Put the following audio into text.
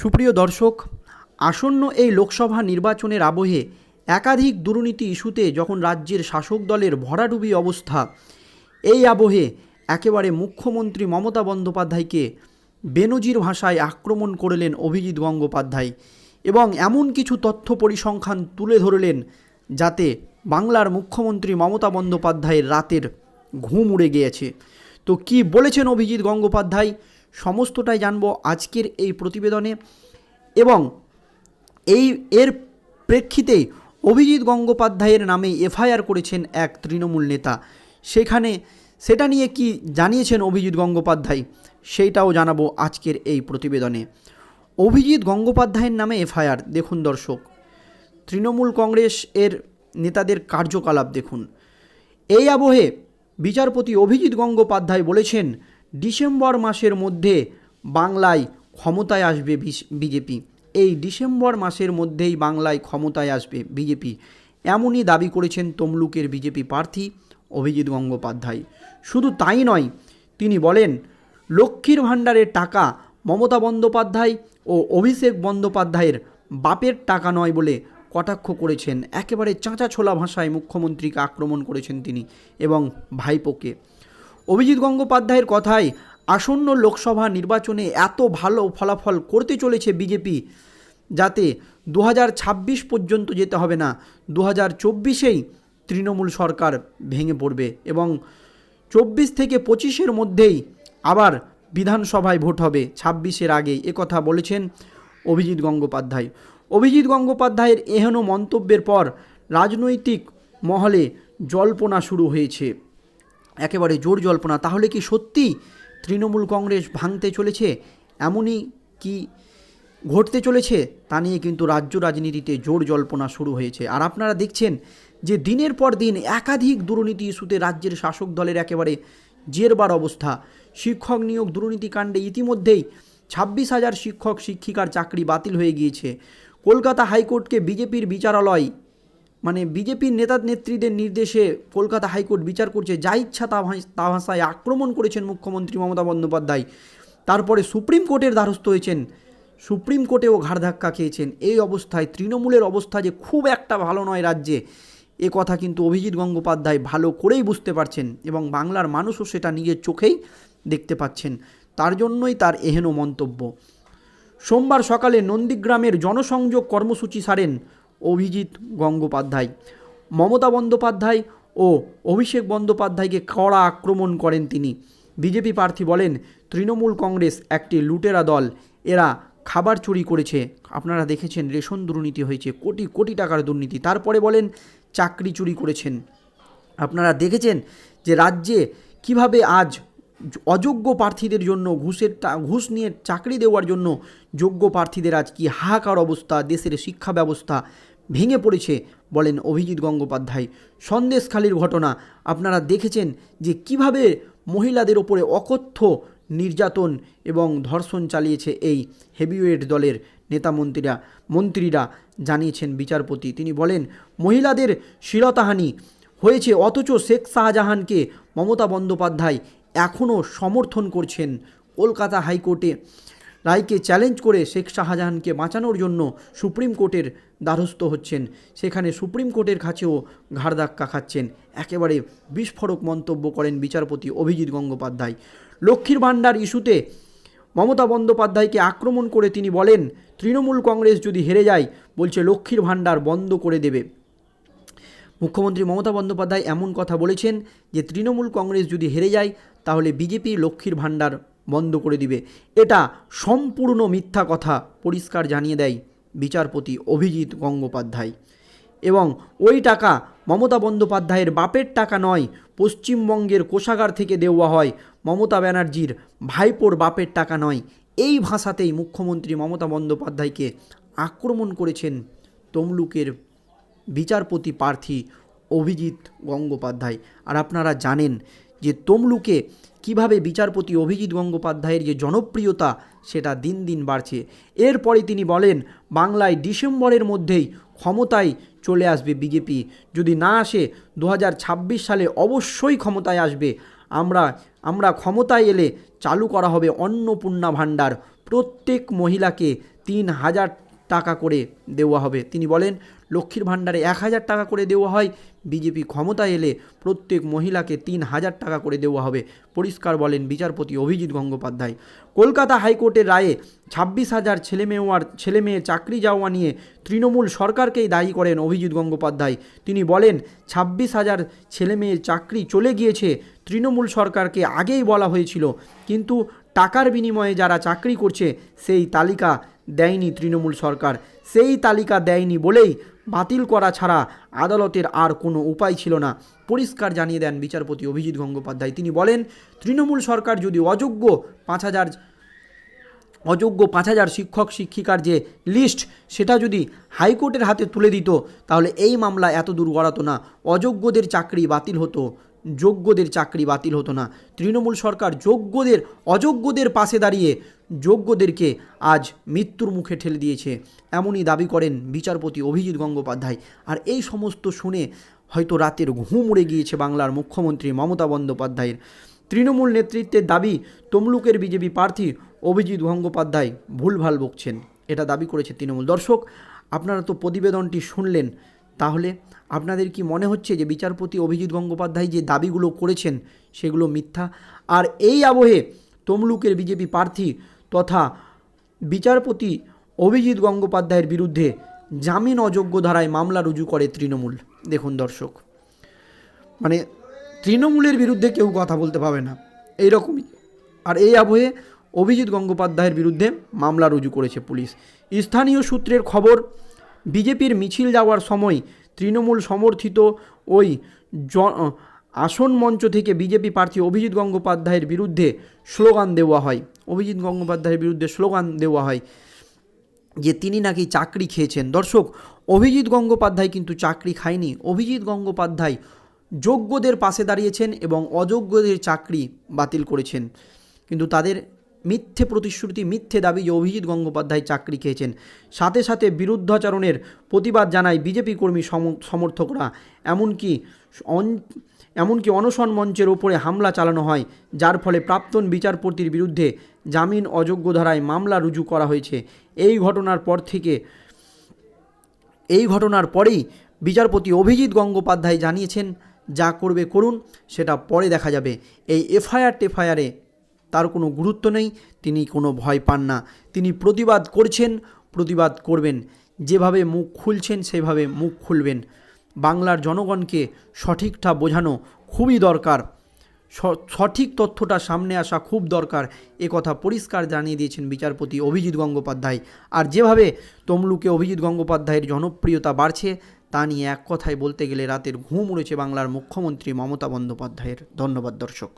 সুপ্রিয় দর্শক, আসন্ন এই লোকসভা নির্বাচনের আবহে একাধিক দুর্নীতি ইস্যুতে যখন রাজ্যের শাসক দলের ভরাডুবি অবস্থা, এই আবহে একেবারে মুখ্যমন্ত্রী মমতা বন্দ্যোপাধ্যায়কে বেনজির ভাষায় আক্রমণ করলেন অভিজিৎ গঙ্গোপাধ্যায় এবং এমন কিছু তথ্য পরিসংখ্যান তুলে ধরলেন যাতে বাংলার মুখ্যমন্ত্রী মমতা বন্দ্যোপাধ্যায়ের রাতের ঘুম উড়ে গিয়েছে। তো কি বলেছেন অভিজিৎ গঙ্গোপাধ্যায়? সমস্তটাই জানব আজকের এই প্রতিবেদনে এবং এই এর প্রেক্ষিতেই অভিজিৎ গঙ্গোপাধ্যায়ের নামে এফআইআর করেছেন এক তৃণমূল নেতা। সেখানে সেটা নিয়ে কি জানিয়েছেন অভিজিৎ গঙ্গোপাধ্যায়, সেইটাও জানাব আজকের এই প্রতিবেদনে। অভিজিৎ গঙ্গোপাধ্যায়ের নামে এফআইআর, দেখুন দর্শক। তৃণমূল কংগ্রেস এর নেতাদের কার্যকলাপ দেখুন। এই আবহে বিচারপতি অভিজিৎ গঙ্গোপাধ্যায় বলেছেন ডিসেম্বর মাসের মধ্যে বাংলায় ক্ষমতায় আসবে বিজেপি। এই ডিসেম্বর মাসের মধ্যেই বাংলায় ক্ষমতায় আসবে বিজেপি। এমনই দাবি করেছেন তমলুকের বিজেপি প্রার্থী অভিজিৎ গঙ্গোপাধ্যায়। শুধু তাই নয়, তিনি বলেন, লক্ষ্মীর ভাণ্ডারের টাকা মমতা বন্দ্যোপাধ্যায় ও অভিষেক বন্দ্যোপাধ্যায়ের বাপের টাকা নয় বলে কটাক্ষ করেছেন। একেবারে চাঁচা ছোলা ভাষায় মুখ্যমন্ত্রীকে আক্রমণ করেছেন তিনি এবং ভাইপোকে। অভিজিৎ গঙ্গোপাধ্যায়ের কথায় আসন্ন লোকসভা নির্বাচনে এত ভালো ফলাফল করতে চলেছে বিজেপি, যাতে দু হাজার ছাব্বিশ পর্যন্ত যেতে হবে না, দু হাজার চব্বিশেই তৃণমূল সরকার ভেঙে পড়বে এবং চব্বিশ থেকে পঁচিশের মধ্যেই আবার বিধানসভায় ভোট হবে, ছাব্বিশের আগে। কথা বলেছেন অভিজিৎ গঙ্গোপাধ্যায়। অভিজিৎ গঙ্গোপাধ্যায়ের এহেন মন্তব্যের পর রাজনৈতিক মহলে জল্পনা শুরু হয়েছে। একেবারে জোর জল্পনা, তাহলে কি সত্যি তৃণমূল কংগ্রেস ভাঙতে চলেছে? এমনই কি ঘটতে চলেছে? তা নিয়ে কিন্তু রাজ্য রাজনীতিতে জোর জল্পনা শুরু হয়েছে। আর আপনারা দেখছেন যে দিনের পর দিন একাধিক দুর্নীতি ইস্যুতে রাজ্যের শাসক দলের একেবারে জেরবার অবস্থা। শিক্ষক নিয়োগ দুর্নীতিকাণ্ডে ইতিমধ্যেই ছাব্বিশ হাজার শিক্ষক, শিক্ষিকার চাকরি বাতিল হয়ে গিয়েছে। কলকাতা হাইকোর্টকে বিজেপির বিচারালয় মানে বিজেপির নেতা নেত্রীদের নির্দেশে কলকাতা হাইকোর্ট বিচার করছে। যা ইচ্ছা তা তা ভাষায় আক্রমণ করেছেন মুখ্যমন্ত্রী মমতা বন্দ্যোপাধ্যায়। তারপরে সুপ্রিম কোর্টের দ্বারস্থ হয়েছেন। সুপ্রিম কোর্টেও ঘাড় ধাক্কা খেয়েছেন। এই অবস্থায় তৃণমূলের অবস্থা যে খুব একটা ভালো নয় রাজ্যে, এ কথা কিন্তু অভিজিৎ গঙ্গোপাধ্যায় ভালো করেই বুঝতে পারছেন এবং বাংলার মানুষও সেটা নিজের চোখেই দেখতে পাচ্ছেন। তার জন্যই তার এহেন মন্তব্য। সোমবার সকালে নন্দীগ্রামের জনসংযোগ কর্মসূচি সারেন অভিজিৎ গঙ্গোপাধ্যায়। মমতা বন্দ্যোপাধ্যায় ও অভিষেক বন্দ্যোপাধ্যায়কে কড়া আক্রমণ করেন তিনি। বিজেপি প্রার্থী বলেন, তৃণমূল কংগ্রেস একটি লুটেরা দল। এরা খাবার চুরি করেছে। আপনারা দেখেছেন, রেশন দুর্নীতি হয়েছে, কোটি কোটি টাকার দুর্নীতি। তারপরে বলেন, চাকরি চুরি করেছেন। আপনারা দেখেছেন যে রাজ্যে কীভাবে আজ অযোগ্য প্রার্থীদের জন্য ঘুষের ঘুষ নিয়ে চাকরি দেওয়ার জন্য যোগ্য প্রার্থীদের আজ কি হাহাকার অবস্থা? দেশের শিক্ষা ব্যবস্থা ভেঙে পড়েছে, বলেন অভিজিৎ গঙ্গোপাধ্যায়। সন্দেশখালির ঘটনা, আপনারা দেখেছেন যে কীভাবে মহিলাদের ওপরে অকথ্য নির্যাতন এবং ধর্ষণ চালিয়েছে এই হেভিওয়েট দলের নেতা মন্ত্রীরা মন্ত্রীরা জানিয়েছেন বিচারপতি। তিনি বলেন, মহিলাদের শিরতাহানি হয়েছে অথচ শেখ শাহজাহানকে মমতা বন্দ্যোপাধ্যায় এখনও সমর্থন করছেন কলকাতা হাইকোর্টে। রায়কে চ্যালেঞ্জ করে শেখ শাহজাহানকে বাঁচানোর জন্য সুপ্রিম কোর্টের দ্বারস্থ হচ্ছেন। সেখানে সুপ্রিম কোর্টের কাছেও ঘাড় ধাক্কা খাচ্ছেন। একেবারে বিস্ফোরক মন্তব্য করেন বিচারপতি অভিজিৎ গঙ্গোপাধ্যায়। লক্ষ্মীর ভাণ্ডার ইস্যুতে মমতা বন্দ্যোপাধ্যায়কে আক্রমণ করে তিনি বলেন, তৃণমূল কংগ্রেস যদি হেরে যায়, বলছে, লক্ষ্মীর ভাণ্ডার বন্ধ করে দেবে। মুখ্যমন্ত্রী মমতা বন্দ্যোপাধ্যায় এমন কথা বলেছেন যে তৃণমূল কংগ্রেস যদি হেরে যায়, তাহলে বিজেপি লক্ষ্মীর ভাণ্ডার বন্ধ করে দিবে। এটা সম্পূর্ণ মিথ্যা কথা পরিষ্কার জানিয়ে দেয় বিচারপতি অভিজিৎ গঙ্গোপাধ্যায়। এবং ওই টাকা মমতা বন্দ্যোপাধ্যায়ের বাপের টাকা নয়, পশ্চিমবঙ্গের কোষাগার থেকে দেওয়া হয় মমতা ব্যানার্জির ভাইপোর বাপের টাকা নয়। এই ভাষাতেই মুখ্যমন্ত্রী মমতা বন্দ্যোপাধ্যায়কে আক্রমণ করেছেন তমলুকের বিচারপতি প্রার্থী অভিজিৎ গঙ্গোপাধ্যায়। আর আপনারা জানেন যে তমলুকে কীভাবে বিচারপতি অভিজিৎ গঙ্গোপাধ্যায়ের যে জনপ্রিয়তা, সেটা দিন দিন বাড়ছে। এরপরে তিনি বলেন, বাংলায় ডিসেম্বরের মধ্যেই ক্ষমতায় চলে আসবে বিজেপি। যদি না আসে দু হাজার ছাব্বিশ সালে অবশ্যই ক্ষমতায় আসবে। আমরা আমরা ক্ষমতায় এলে চালু করা হবে অন্নপূর্ণা ভাণ্ডার। প্রত্যেক মহিলাকে তিন হাজার টাকা করে দেওয়া হবে। তিনি বলেন, লক্ষ্মীর ভাণ্ডারে এক হাজার টাকা করে দেওয়া হয়, বিজেপি ক্ষমতায় এলে প্রত্যেক মহিলাকে তিন হাজার টাকা করে দেওয়া হবে। পরিষ্কার বলেন বিচারপতি অভিজিৎ গঙ্গোপাধ্যায়। কলকাতা হাইকোর্টের রায়ে ছাব্বিশ হাজার ছেলেমেয়ের ছেলেমেয়ের চাকরি যাওয়া নিয়ে তৃণমূল সরকারকেই দায়ী করেন অভিজিৎ গঙ্গোপাধ্যায়। তিনি বলেন, ছাব্বিশ হাজার ছেলেমেয়ের চাকরি চলে গিয়েছে, তৃণমূল সরকারকে আগেই বলা হয়েছিল, কিন্তু টাকার বিনিময়ে যারা চাকরি করছে, সেই তালিকা দেয়নি তৃণমূল সরকার। সেই তালিকা দেয়নি বলেই বাতিল করা ছাড়া আদালতের আর কোনো উপায় ছিল না। পরিষ্কার জানিয়ে দেন বিচারপতি অভিজিৎ গঙ্গোপাধ্যায়। তিনি বলেন, তৃণমূল সরকার যদি অযোগ্য পাঁচ হাজার অযোগ্য পাঁচ হাজার শিক্ষক, শিক্ষিকার যে লিস্ট সেটা যদি হাইকোর্টের হাতে তুলে দিত, তাহলে এই মামলা এত দূর গড়াতো না। অযোগ্যদের চাকরি বাতিল হতো, যোগ্যদের চাকরি বাতিল হতো না। তৃণমূল সরকার যোগ্যদের, অযোগ্যদের পাশে দাঁড়িয়ে যোগ্যদেরকে আজ মৃত্যুর মুখে ঠেলে দিয়েছে। এমনই দাবি করেন বিচারপতি অভিজিৎ গঙ্গোপাধ্যায়। আর এই সমস্ত শুনে হয়তো রাতের ঘুম উড়ে গিয়েছে বাংলার মুখ্যমন্ত্রী মমতা বন্দ্যোপাধ্যায়ের। তৃণমূল নেতৃত্বের দাবি, তমলুকের বিজেপি প্রার্থী অভিজিৎ গঙ্গোপাধ্যায় ভুলভাল বকছেন, এটা দাবি করেছে তৃণমূল। দর্শক, আপনারা তো প্রতিবেদনটি শুনলেন, তাহলে আপনাদের কি মনে হচ্ছে যে বিচারপতি অভিজিৎ গঙ্গোপাধ্যায় যে দাবিগুলো করেছেন, সেগুলো মিথ্যা? আর এই আবহে তমলুকের বিজেপি প্রার্থী তথা বিচারপতি অভিজিৎ গঙ্গোপাধ্যায়ের বিরুদ্ধে জামিন অযোগ্য ধারায় মামলা রুজু করে তৃণমূল। দেখুন দর্শক মানে তৃণমূলের বিরুদ্ধে কেউ কথা বলতে পাবে না, এইরকমই। আর এই আবহে অভিজিৎ গঙ্গোপাধ্যায়ের বিরুদ্ধে মামলা রুজু করেছে পুলিশ। স্থানীয় সূত্রের খবর, বিজেপির মিছিল যাওয়ার সময় তৃণমূল সমর্থিত ওই আসন মঞ্চ থেকে বিজেপি প্রার্থী অভিজিৎ গঙ্গোপাধ্যায়ের বিরুদ্ধে স্লোগান দেওয়া হয়। অভিজিৎ গঙ্গোপাধ্যায়ের বিরুদ্ধে স্লোগান দেওয়া হয় যে তিনি নাকি চাকরি খেয়েছেন। দর্শক, অভিজিৎ গঙ্গোপাধ্যায় কিন্তু চাকরি খায়নি। অভিজিৎ গঙ্গোপাধ্যায় যোগ্যদের পাশে দাঁড়িয়েছেন এবং অযোগ্যদের চাকরি বাতিল করেছেন। কিন্তু তাদের মিথ্যে প্রতিশ্রুতি, মিথ্যে দাবি যে অভিজিৎ গঙ্গোপাধ্যায় চাকরি খেয়েছেন। সাথে সাথে বিরুদ্ধাচরণের প্রতিবাদ জানায় বিজেপি কর্মী সম- সমর্থকরা। এমনকি অন- এমনকি অনশন মঞ্চের ওপরে হামলা চালানো হয়, যার ফলে প্রাক্তন বিচারপতির বিরুদ্ধে জামিন অযোগ্য ধারায় মামলা রুজু করা হয়েছে। এই ঘটনার পর থেকে, এই ঘটনার পরেই বিচারপতি অভিজিৎ গঙ্গোপাধ্যায় জানিয়েছেন, যা করবে করুন, সেটা পরে দেখা যাবে। এই এফআইআর টেফআইআরে তার কোনো গুরুত্ব নেই, তিনি কোনো ভয় পান না। তিনি প্রতিবাদ করছেন, প্রতিবাদ করবেন। যেভাবে মুখ খুলছেন, সেভাবে মুখ খুলবেন। বাংলার জনগণকে সঠিকটা বোঝানো খুবই দরকার। সঠিক তথ্যটা সামনে আসা খুব দরকার। এ কথা পরিষ্কার জানিয়ে দিয়েছেন বিচারপতি অভিজিৎ গঙ্গোপাধ্যায়। আর যেভাবে তমলুকে অভিজিৎ গঙ্গোপাধ্যায়ের জনপ্রিয়তা বাড়ছে, তা নিয়ে এক কথায় বলতে গেলে রাতের ঘুম উড়েছে বাংলার মুখ্যমন্ত্রী মমতা বন্দ্যোপাধ্যায়ের। ধন্যবাদ, দর্শক।